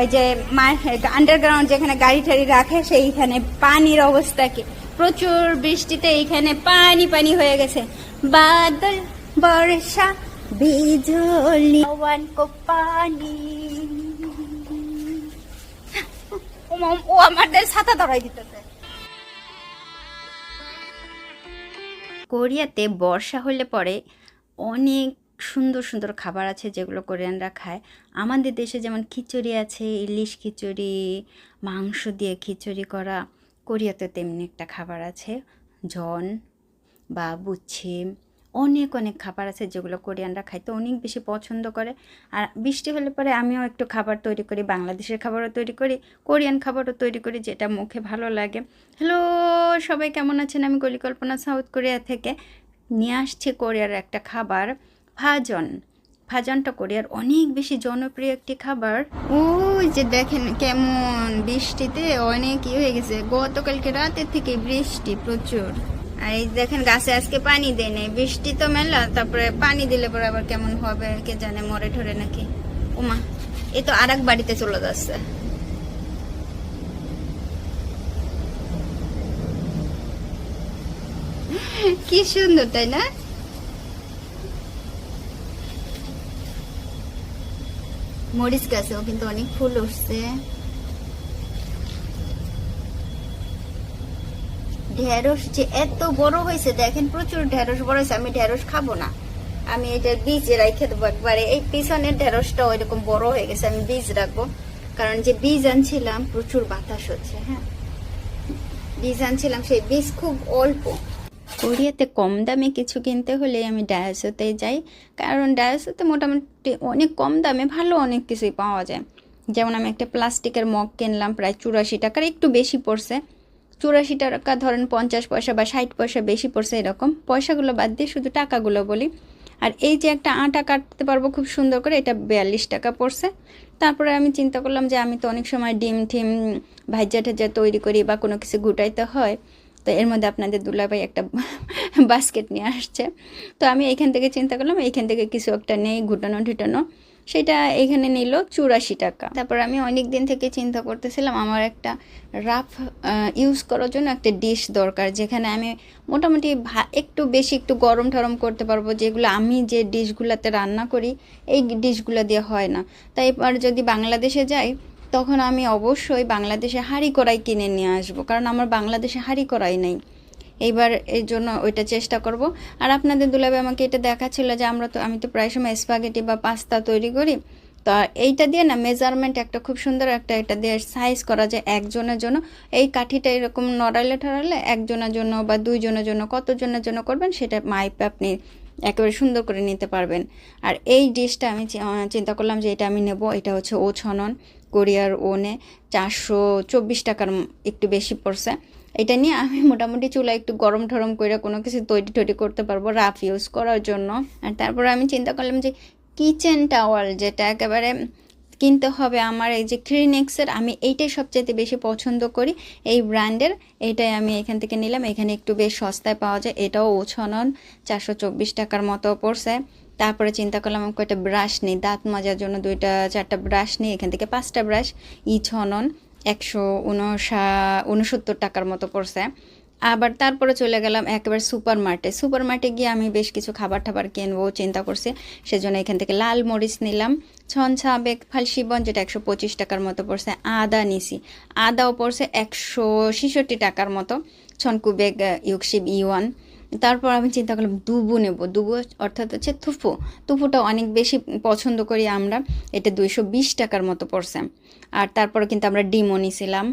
ওই যে আন্ডারগ্রাউন্ড যেখানে গাড়ি টাড়ি রাখে সেইখানে পানির অবস্থা কি? প্রচুর বৃষ্টিতে এইখানে পানি পানি হয়ে গেছে। বাদল বর্ষা বিজলি কো পানি। ও আমাদের ছাতা ধরাই দিতেছে। কোরিয়াতে বর্ষা হলে পরে অনেক সুন্দর সুন্দর খাবার আছে যেগুলো কোরিয়ানরা খায়। আমাদের দেশে যেমন খিচুড়ি আছে, ইলিশ খিচুড়ি, মাংস দিয়ে খিচুড়ি করা, কোরিয়াতে তেমনি একটা খাবার আছে। জন বা বুচ্ছে, অনেক অনেক খাবার আছে যেগুলো কোরিয়ানরা খাইতে অনেক বেশি পছন্দ করে। আর বৃষ্টি হলে পরে আমিও একটু খাবার তৈরি করি, বাংলাদেশের খাবারও তৈরি করি, কোরিয়ান খাবারও তৈরি করি, যেটা মুখে ভালো লাগে। হ্যালো, সবাই কেমন আছেন? আমি কলিকল্পনা, সাউথ কোরিয়া থেকে। নিয়ে আসছি কোরিয়ার একটা খাবার। ভাজন। ভাজনটা কোরিয়ার অনেক বেশি জনপ্রিয় একটি খাবার। ওই যে দেখেন কেমন বৃষ্টিতে অনেক ই হয়ে গেছে। গতকালকে রাতের থেকে বৃষ্টি প্রচুর। আর এই দেখেন গাছে আজকে পানি দেয় নাই। বৃষ্টি তো মেলা, তারপরে পানি দিলে পরে আবার কেমন হবে? কে জানে, মরে ঠরে নাকি? ওমা এ তো আর বাড়িতে চলে যাচ্ছে। কি সুন্দর, তাই না? মরিচ গাছেও কিন্তু অনেক ফুল উঠছে। ঢেঁড়স যে এত বড় হয়েছে, দেখেন প্রচুর ঢেঁড়স বড় হয়েছে, আমি ঢেঁড়স খাব না। আমি এটা বীজ রাখে দেবো একবারে। এই পিছনের ঢেঁড়সটা ওইরকম বড় হয়ে গেছে, আমি বীজ রাখব। কারণ যে বীজ আনছিলাম, প্রচুর বাতাস হচ্ছে হ্যাঁ? বীজ আনছিলাম, সেই বীজ খুব অল্প। কোরিয়াতে কম দামে কিছু কিনতে হলে আমি ডায়াসোতে যাই। কারণ ডায়াসোতে মোটামুটি অনেক কম দামে ভালো অনেক কিছুই পাওয়া যায়। যেমন আমি একটা প্লাস্টিকের মগ কিনলাম, প্রায় চুরাশি টাকার, একটু বেশি পড়ছে। চুরাশি টাকা ধরেন পঞ্চাশ পয়সা বা ষাট পয়সা বেশি পড়ছে এরকম। পয়সাগুলো বাদ দিয়ে শুধু টাকাগুলো বলি। আর এই যে একটা আটা কাটতে পারব খুব সুন্দর করে, এটা বিয়াল্লিশ টাকা পড়ছে। তারপরে আমি চিন্তা করলাম যে আমি তো অনেক সময় ডিম টিম ভাজ্যা টাজ্জা তৈরি করি বা কোনো কিছু গুটাইতে হয়। তো এর মধ্যে আপনাদের দুলাভাই একটা বাস্কেট নিয়ে আসছে। তো আমি এখান থেকে চিন্তা করলাম এইখান থেকে কিছু একটা নেই, ঘুটানো ঠুটানো সেটা এখানে নিল চুরাশি টাকা। তারপর আমি অনেক দিন থেকে চিন্তা করতেছিলাম, আমার একটা রাফ ইউজ করার জন্য একটা ডিশ দরকার, যেখানে আমি মোটামুটি একটু বেশি একটু গরম টরম করতে পারব, যেগুলো আমি যে ডিশগুলোতে রান্না করি, এই ডিশগুলো দিয়ে হয় না। তাই এবার যদি বাংলাদেশে যাই তখন আমি অবশ্যই বাংলাদেশে হাঁড়ি কড়াই কিনে নিয়ে আসব, কারণ আমার বাংলাদেশে হাঁড়ি কড়াই নেই। এইবার এর জন্য ওইটা চেষ্টা করব। আর আপনাদের দুলাবে আমাকে এটা দেখাচ্ছিল যে আমরা তো, আমি তো প্রায় সময় স্পাগেটি বা পাস্তা তৈরি করি। তো এইটা দিয়ে না মেজারমেন্ট একটা খুব সুন্দর একটা এটা দিয়ে সাইজ করা যায় একজনের জন্য। এই কাঠিটা এরকম নড়াইলে ঠড়ালে একজনের জন্য বা দুইজনের জন্য, কতজনের জন্য করবেন সেটা মাইপে আপনি একেবারে সুন্দর করে নিতে পারবেন। আর এই ডিশটা আমি চিন্তা করলাম যে এটা আমি নেব, এটা হচ্ছে ও ছনন কোরিয়ার ওনে চারশো চব্বিশ টাকার একটু বেশি পড়ছে। এটা নিয়ে আমি মোটামুটি চুলা একটু গরম ঠরম করে কোনো কিছু তৈরি টৈরি করতে পারব, রাফ ইউজ করার জন্য। আর তারপরে আমি চিন্তা করলাম যে কিচেন টাওয়াল যেটা একেবারে কিনতে হবে আমার, এই যে ক্রিনেক্সের আমি এইটাই সবচেয়ে বেশি পছন্দ করি। এই ব্র্যান্ডের এইটাই আমি এখান থেকে নিলাম। এখানে একটু বেশ সস্তায় পাওয়া যায়। এটাও ওছনন চারশো চব্বিশ টাকার মতো পড়ছে। তারপরে চিন্তা করলাম, আমি কয়েকটা ব্রাশ নিই? দাঁত মাজার জন্য দুইটা, চারটা ব্রাশ নিই। এখান থেকে পাঁচটা ব্রাশ ই ছনন একশো উনষা, উনসত্তর টাকার মতো পড়ছে। আবার তারপরে চলে গেলাম একেবারে সুপার মার্টে সুপার মার্টে গিয়ে আমি বেশ কিছু খাবার টাবার কিনবো, চিন্তা করছি। সেজন্য এখান থেকে লাল মরিচ নিলাম। ছনছা বেগ ফালসিবন যেটা একশো পঁচিশ টাকার মতো পড়ছে, আদা নিছি। আদাও পড়ছে একশো ছেষট্টি টাকার মতো। ছনকু বেগ, ইউকশিব ইওয়ান তারপর আমি চিন্তা করলাম দুবু নেব। দুবু অর্থাৎ হচ্ছে থুফু। থুফুটা অনেক বেশি পছন্দ করি আমরা। এটা দুইশো বিশ টাকার মতো পড়ছে। আর তারপরে কিন্তু আমরা ডিমও নিছিলাম।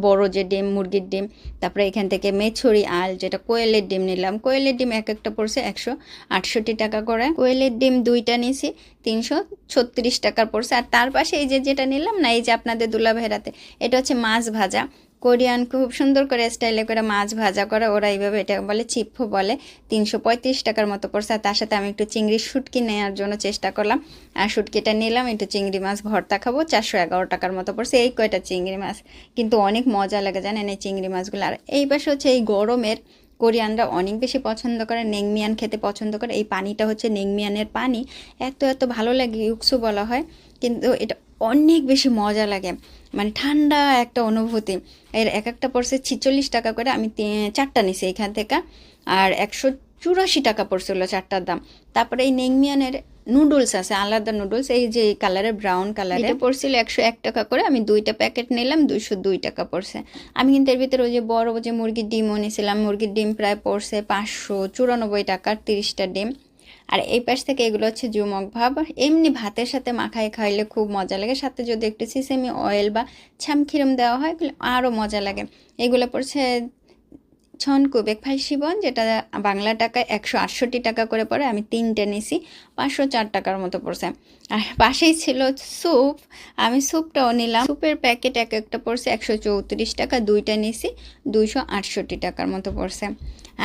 বড় যে ডিম, মুরগির ডিম, তারপরে এখান থেকে মেছরি আল, যেটা কোয়েলের ডিম নিলাম। কোয়েলের ডিম এক একটা পড়ছে একশো আটষট্টি টাকা করে। কোয়েলের ডিম দুইটা নিছি, তিনশো ছত্রিশ টাকার পড়ছে। আর তার পাশে এই যে যেটা নিলাম না, এই যে আপনাদের দুলা ভেরাতে এটা হচ্ছে মাছ ভাজা। কোরিয়ান খুব সুন্দর করে স্টাইলে করে মাছ ভাজা করে, ওরা এইভাবে এটা বলে চিপ্পো বলে, তিনশো পঁয়ত্রিশ টাকার মতো পড়ছে তার সাথে আমি একটু চিংড়ি শুটকি নেওয়ার জন্য চেষ্টা করলাম। আর শুটকিটা নিলাম, একটু চিংড়ি মাছ ভর্তা খাব, চারশো এগারো টাকার মতো পড়ছে এই কয়টা চিংড়ি মাছ। কিন্তু অনেক মজা লাগে জানেন এই চিংড়ি মাছগুলো। আর এই পাশে হচ্ছে এই গরমের, কোরিয়ানরা অনেক বেশি পছন্দ করে, নেংমিয়ান খেতে পছন্দ করে। এই পানিটা হচ্ছে নেংমিয়ানের পানি। এত এত ভালো লাগে, ইউকসু বলা হয়। কিন্তু এটা অনেক বেশি মজা লাগে। মানে ঠান্ডা একটা অনুভূতি। এর এক একটা পড়ছে ছিচল্লিশ টাকা করে আমি চারটা নিছি এখান থেকে। আর একশো চুরাশি টাকা পড়ছিল চারটার দাম। তারপরে এই নেংমিয়ানের নুডলস আছে, আলাদা নুডলস এই যে কালারের ব্রাউন কালারে পড়ছিল একশো এক টাকা করে, আমি দুইটা প্যাকেট নিলাম, দুইশো দুই টাকা পড়ছে আমি কিন্তু এর ভিতরে ওই যে বড় যে মুরগির ডিমও নিয়েছিলাম মুরগির ডিম প্রায় পড়ছে পাঁচশো চুরানব্বই টাকার তিরিশটা ডিম। আর এই পাশ থেকে এগুলো হচ্ছে জুমক ভাব। এমনি ভাতের সাথে মাখায় খাইলে খুব মজা লাগে। সাথে যদি একটু সিসেমি অয়েল বা ছামখিরম দেওয়া হয় আরও মজা লাগে। এগুলো পড়ছে ছন কুবেক ফাইসিবন যেটা বাংলা টাকায় একশো আটষট্টি টাকা করে পড়ে। আমি তিনটে নিছি, পাঁচশো চার টাকার মতো পড়ছে। আর পাশেই ছিল স্যুপ। আমি স্যুপটাও নিলাম। স্যুপের প্যাকেট এক একটা পড়ছে একশো চৌত্রিশ টাকা, দুইটা নিছি, দুইশো আটষট্টি টাকার মতো পড়ছে।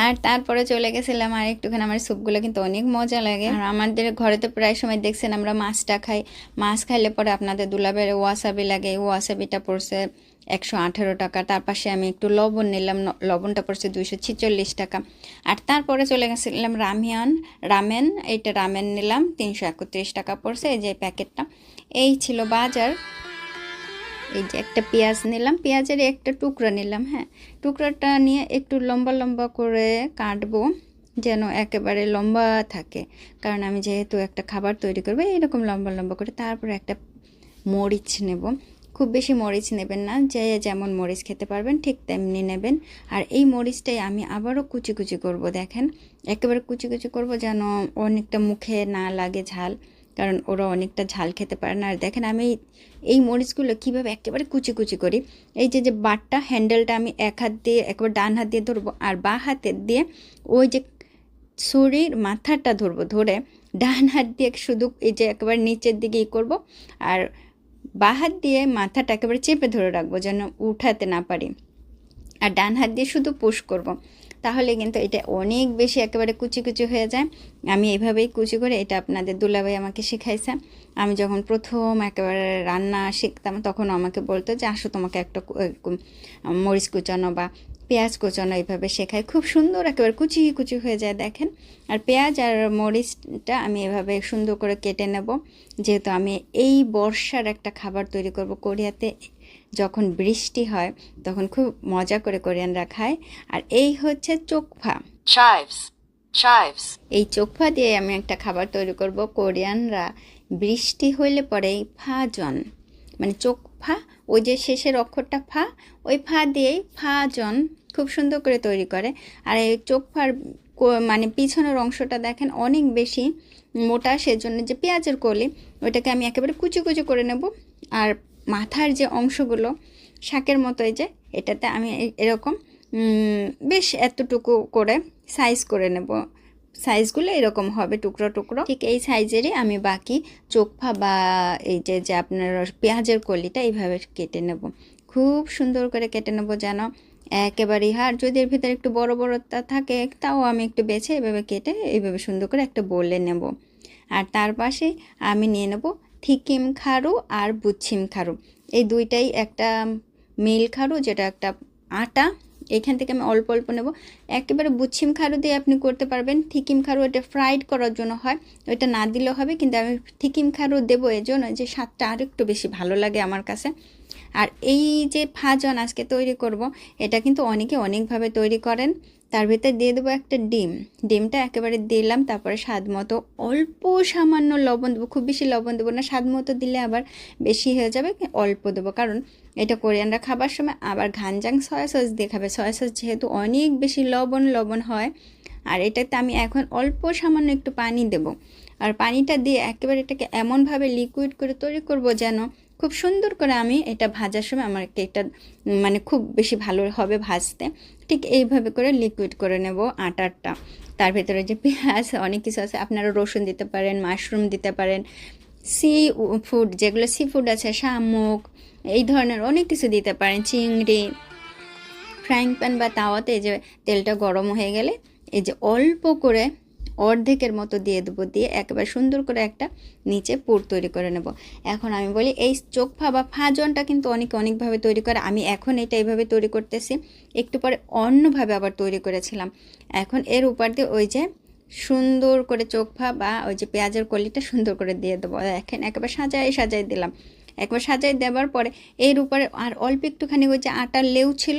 আর তারপরে চলে গেছিলাম আর একটুখানি আমার স্যুপগুলো কিন্তু অনেক মজা লাগে। আর আমাদের ঘরে তো প্রায় সময় দেখছেন আমরা মাছটা খাই। মাছ খাইলে পরে আপনাদের দুলাবের ওয়াসাবি লাগে। ওয়াসাবিটা পড়ছে একশো আঠেরো টাকা। তার পাশে আমি একটু লবণ নিলাম। লবণটা পড়ছে দুইশো ছিচল্লিশ টাকা। আর তারপরে চলে গেছিলাম রামিয়ান, রামেন, এইটা রামেন নিলাম। তিনশো একত্রিশ টাকা পড়ছে। এই যে প্যাকেটটা। এই ছিল বাজার। এই যে একটা পেঁয়াজ নিলাম, পেঁয়াজের একটা টুকরা নিলাম হ্যাঁ? টুকরাটা নিয়ে একটু লম্বা লম্বা করে কাটবো যেন একেবারে লম্বা থাকে। কারণ আমি যেহেতু একটা খাবার তৈরি করব, এরকম লম্বা লম্বা করে তারপরে একটা মরিচ নেব। খুব বেশি মরিচ নেবেন না, যে যেমন মরিচ খেতে পারবেন ঠিক তেমনি নেবেন। আর এই মরিচটাই আমি আবারও কুচি কুচি করব, দেখেন? একেবারে কুচি কুচি করব যেন অনেকটা মুখে না লাগে ঝাল। কারণ ওরা অনেকটা ঝাল খেতে পারে না। আর দেখেন আমি এই মরিচগুলো কীভাবে একেবারে কুচি কুচি করি। এই যে যে বাটটা হ্যান্ডেলটা আমি এক হাত দিয়ে, একবার ডান হাত দিয়ে ধরবো আর বা হাতে দিয়ে ওই যে ছুরির মাথাটা ধরবো ধরে ডান হাত দিয়ে শুধু এই যে একেবারে নিচের দিকে ই করব আর বা হাত দিয়ে মাথাটা একেবারে চেপে ধরে রাখব যেন উঠাতে না পারি। আর ডান হাত দিয়ে শুধু পুশ করব। তাহলে কিন্তু এটা অনেক বেশি একেবারে কুচি কুচি হয়ে যায়। আমি এইভাবেই কুচি করে এটা আপনাদের দুলাভাই আমাকে শেখাইছে। আমি যখন প্রথম একেবারে রান্না শিখতাম, তখন আমাকে বলতো যে, আসো তোমাকে একটা মরিচ কুচানো বা পেঁয়াজ কুচানো এইভাবে শেখায় খুব সুন্দর একেবারে কুচি কুচি হয়ে যায়, দেখেন। আর পেঁয়াজ আর মরিচটা আমি এভাবে সুন্দর করে কেটে নেব। যেহেতু আমি এই বর্ষার একটা খাবার তৈরি করব কোরিয়াতে যখন বৃষ্টি হয় তখন খুব মজা করে কোরিয়ানরা খায়। আর এই হচ্ছে চোখফা। এই চোখফা দিয়ে আমি একটা খাবার তৈরি করব। কোরিয়ানরা বৃষ্টি হইলে পরে এই ফাজন মানে চোখ ফা ওই যে শেষের অক্ষরটা ফা ওই ফা দিয়েই ফাজন খুব সুন্দর করে তৈরি করে। আর এই চোখ ফার কো- মানে পিছনের অংশটা দেখেন অনেক বেশি মোটা সেজন্য যে পেঁয়াজের কলি ওইটাকে আমি একেবারে কুচি কুচি করে নেব। আর মাথার যে অংশগুলো, শাকের মতো এই যে, এটাতে আমি এরকম বেশ এতটুকু করে সাইজ করে নেব। সাইজগুলো এরকম হবে, টুকরো টুকরো। ঠিক এই সাইজেরই আমি বাকি চোখফা বা এই যে যে আপনার পেঁয়াজের কলিটা এইভাবে কেটে নেব। খুব সুন্দর করে কেটে নেব যেন একেবারেই হার যদি এর ভিতরে একটু বড় বড়টা থাকে, তাও আমি একটু বেছে এভাবে কেটে এইভাবে সুন্দর করে একটা বলে নেব। আর তার পাশে আমি নিয়ে নেব থিকিম খারু আর বুচ্ছিম খারু। এই দুইটাই একটা মিল খারু, যেটা একটা আটা। এখান থেকে আমি অল্প অল্প নেব। একেবারে বুচ্ছিম খারু দিয়ে আপনি করতে পারবেন। থিকিম খারু এটা ফ্রাইড করার জন্য হয়। ওইটা না দিলেও হবে, কিন্তু আমি থিকিম খারু দেবো এই জন্য যে স্বাদটা আর একটু বেশি ভালো লাগে আমার কাছে। আর এই যে ফাজন আজকে তৈরি করব, এটা কিন্তু অনেকে অনেকভাবে তৈরি করেন। তার ভিতরে দিয়ে দেবো একটা ডিম। ডিমটা একেবারে দিলাম, তারপরে স্বাদ মতো অল্প সামান্য লবণ দেবো। খুব বেশি লবণ দেবো না, স্বাদ মতো দিলে আবার বেশি হয়ে যাবে, অল্প দেবো। কারণ এটা কোরিয়ানরা খাবার সময় আবার ঘানজাং সয়া সস দিয়ে খাবে। সয়া সস যেহেতু অনেক বেশি লবণ লবণ হয়, আর এটাতে আমি এখন অল্প সামান্য একটু পানি দেব। আর পানিটা দিয়ে একেবারে এটাকে এমনভাবে লিকুইড করে তৈরি করব যেন খুব সুন্দর করে আমি এটা ভাজার সময় আমার কেকটা মানে খুব বেশি ভালো হবে ভাজতে। ঠিক এইভাবে করে লিকুইড করে নেব আটারটা তার ভেতরে যে পেঁয়াজ, অনেক কিছু আছে, আপনারা রসুন দিতে পারেন মাশরুম দিতে পারেন সি ফুড যেগুলো সি ফুড আছে, শামুক, এই ধরনের অনেক কিছু দিতে পারেন, চিংড়ি ফ্রাইং প্যান বা তাওয়াতে যে তেলটা গরম হয়ে গেলে, এই যে অল্প করে অর্ধেকের মতো দিয়ে দেবো, দিয়ে একেবারে সুন্দর করে একটা নিচে পুর তৈরি করে নেব। এখন আমি বলি এই চোখ ফা বা ফাজনটা কিন্তু অনেকে অনেকভাবে তৈরি করে, আমি এখন এটা এইভাবে তৈরি করতেছি, একটু পরে অন্যভাবে আবার তৈরি করেছিলাম। এখন এর উপর দিয়ে ওই যে সুন্দর করে চোখ ফা বা ওই যে পেঁয়াজের কলিটা সুন্দর করে দিয়ে দেবো। দেখেন একেবারে সাজাই সাজাই দিলাম। একবার সাজাই দেওয়ার পরে এর উপরে আর অল্প একটুখানি ওই যে আটার লেউ ছিল,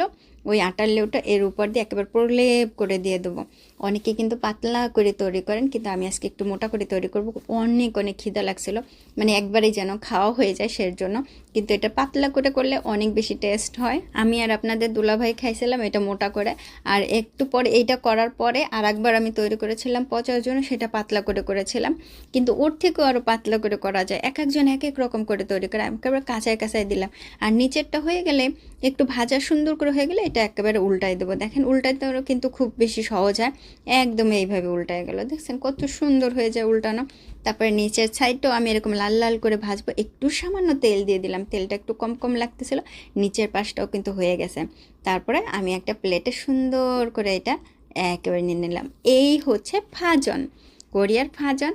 ওই আটার লেউটা এর উপর দিয়ে একেবারে প্রলেপ করে দিয়ে দেবো। অনেকে কিন্তু পাতলা করে তৈরি করেন, কিন্তু আমি আজকে একটু মোটা করে তৈরি করব। অনেক অনেক খিদা লাগছিল। মানে একবারেই যেন খাওয়া হয়ে যায় সের জন্য কিন্তু এটা পাতলা করে করলে অনেক বেশি টেস্ট হয়। আমি আর আপনাদের দুলাভাই খাইছিলাম এটা মোটা করে। আর একটু পরে এইটা করার পরে আর একবার আমি তৈরি করেছিলাম পচার জন্য, সেটা পাতলা করে করেছিলাম। কিন্তু ওর থেকেও আরও পাতলা করে করা যায়। এক একজন এক এক রকম করে তৈরি করে একেবারে কাঁচায় কাঁচায় দিলাম। আর নিচেরটা হয়ে গেলে একটু ভাজা সুন্দর করে হয়ে গেলে এটা একেবারে উল্টাই দেবো। দেখেন উল্টাতেও কিন্তু খুব বেশি সহজ হয়। একদম এইভাবে উল্টায় গেল। দেখছেন কত সুন্দর হয়ে যায় উল্টানো। তারপরে নিচের সাইডটাও আমি এরকম লাল লাল করে ভাজবো। একটু সামান্য তেল দিয়ে দিলাম। তেলটা একটু কম কম লাগতেছিল। নিচের পাশটাও কিন্তু হয়ে গেছে। তারপরে আমি একটা প্লেটে সুন্দর করে এটা একেবারে নিয়ে নিলাম। এই হচ্ছে ফাজন কোরিয়ার ফাজন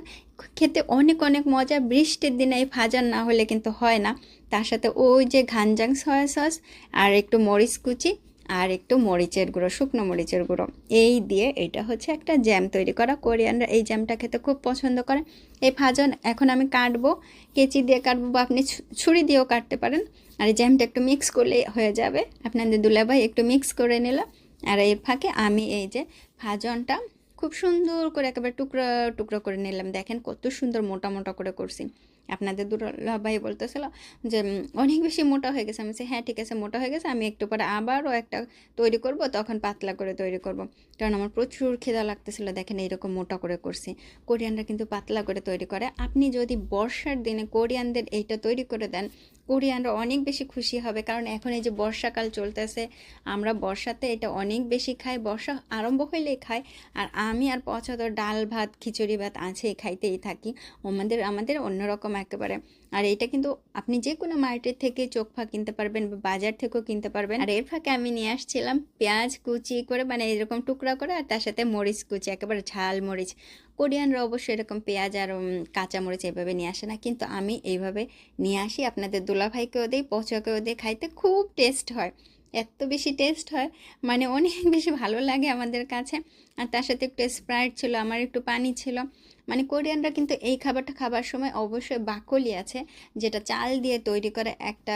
খেতে অনেক অনেক মজা। বৃষ্টির দিনে এই ফাজান না হলে কিন্তু হয় না। তার সাথে ওই যে ঘানজাং সয়া সস আর একটু মরিচ কুচি। আর একটু মরিচের গুঁড়ো, শুকনো মরিচের গুঁড়ো। এই দিয়ে এটা হচ্ছে একটা জ্যাম তৈরি করা। কোরিয়ানরা এই জ্যামটা খেতে খুব পছন্দ করে। এই ফাজন এখন আমি কাটবো। কেচি দিয়ে কাটবো বা আপনি ছুরি দিয়েও কাটতে পারেন। আর এই জ্যামটা একটু মিক্স করলে হয়ে যাবে। আপনাদের দুলাভাই একটু মিক্স করে নিল। আর এর ফাঁকে আমি এই যে ফাজনটা খুব সুন্দর করে একেবারে টুকরো টুকরো করে নিলাম। দেখেন কত সুন্দর মোটা মোটা করে করছি। আপনাদের দুলাভাই বলতেছিল যে অনেক বেশি মোটা হয়ে গেছে। আমি হ্যাঁ ঠিক আছে, মোটা হয়ে গেছে। আমি একটু পরে আবারও একটা তৈরি করব, তখন পাতলা করে তৈরি করব। কারণ আমার প্রচুর খিদা লাগতেছিল, দেখেন, এইরকম মোটা করে করছি। কোরিয়ানরা কিন্তু পাতলা করে তৈরি করে। আপনি যদি বর্ষার দিনে কোরিয়ানদের এইটা তৈরি করে দেন, কোরিয়ানরা অনেক বেশি খুশি হবে। কারণ এখন এই যে বর্ষাকাল চলতেছে, আমরা বর্ষাতে এটা অনেক বেশি খাই, বর্ষা আরম্ভ হইলেই খাই। আর আমি আর পছন্দ ডাল ভাত, খিচুড়ি ভাত, আছে, খাইতেই থাকি। আমাদের আমাদের অন্যরকম একেবারে। আর এটা কিন্তু আপনি যে কোনো মার্কেট থেকে চোখ ফা কিনতে পারবেন বা বাজার থেকেও কিনতে পারবেন। আর এর ফাঁকে আমি নিয়ে আসছিলাম পেঁয়াজ কুচি করে মানে এরকম টুকরা করে আর তার সাথে মরিচ কুচি একেবারে ঝাল মরিচ। কোরিয়ানরা অবশ্যই এরকম পেঁয়াজ আর উম, কাঁচা মরিচ এইভাবে নিয়ে আসে না। কিন্তু আমি এইভাবে নিয়ে আসি। আপনাদের দুলাভাইকেও দিই পচাকেও দিই খাইতে খুব টেস্ট হয়। এত বেশি টেস্ট হয় মানে অনেক বেশি ভালো লাগে আমাদের কাছে। আর তার সাথে একটু স্প্রাইট ছিল আমার একটু পানি ছিল। মানে কোরিয়ানরা কিন্তু এই খাবারটা খাবার সময় অবশ্যই বাকলি আছে, যেটা চাল দিয়ে তৈরি করে একটা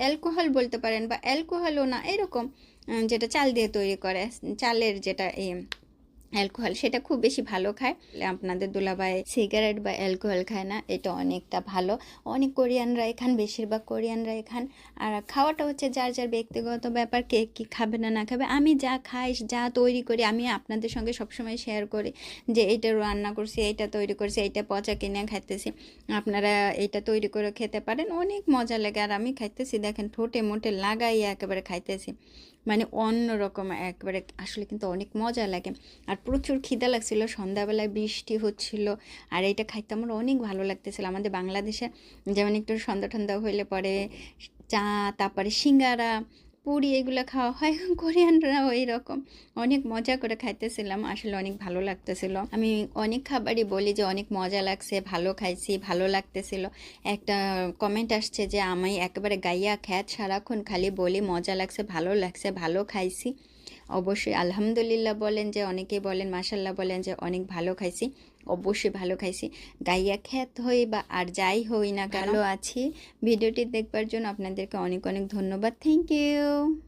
অ্যালকোহল বলতে পারেন বা অ্যালকোহলও না, এরকম যেটা চাল দিয়ে তৈরি করে, চালের যেটা অ্যালকোহল, সেটা খুব বেশি ভালো খায়। আপনাদের দুলাভাই সিগারেট বা অ্যালকোহল খায় না, এটা অনেকটা ভালো। অনেক কোরিয়ানরা খান, বেশিরভাগ কোরিয়ানরা খান। আর খাওয়াটা হচ্ছে যার যার ব্যক্তিগত ব্যাপার, কে কী খাবে না না খাবে। আমি যা খাই, যা তৈরি করি, আমি আপনাদের সঙ্গে সবসময় শেয়ার করি যে এইটা রান্না করছি এইটা তৈরি করছি এইটা পচা কিনে খাইতেছি। আপনারা এটা তৈরি করে খেতে পারেন, অনেক মজা লাগে। আর আমি খাইতেছি, দেখেন ঠোঁটে মোটে লাগাইয়া একেবারে খাইতেছি। মানে অন্যরকম একবারে, আসলে কিন্তু অনেক মজা লাগে। আর প্রচুর খিদা লাগছিল, সন্ধ্যাবেলায় বৃষ্টি হচ্ছিল, আর এটা খাইতে আমার অনেক ভালো লাগতেছিল। আমাদের বাংলাদেশে যেমন একটু সন্ধ্যা ঠান্ডা হইলে পরে চা, তারপরে সিঙ্গারা পুরি এগুলো খাওয়া হয়। কোরিয়ানরা ওই রকম অনেক মজা করে খাইতেছিলাম। আসলে অনেক ভালো লাগতেছিল। আমি অনেক খাবারই বলি যে অনেক মজা লাগছে, ভালো খাইছি, ভালো লাগতেছিল। একটা কমেন্ট আসছে যে, আমি একেবারে গাইয়া খ্যাত সারাক্ষণ খালি বলি, মজা লাগছে, ভালো লাগছে, ভালো খাইছি। অবশ্যই আলহামদুলিল্লাহ বলেন যে, অনেকেই বলেন মাসাল্লাহ বলেন যে, অনেক ভালো খাইছি। অবশ্যই ভালো খাইছি। গাইয়া খ্যাত হই বা আর যাই হই না ভালো। আছি ভিডিওটি দেখবার জন্য আপনাদেরকে অনেক অনেক ধন্যবাদ। Thank you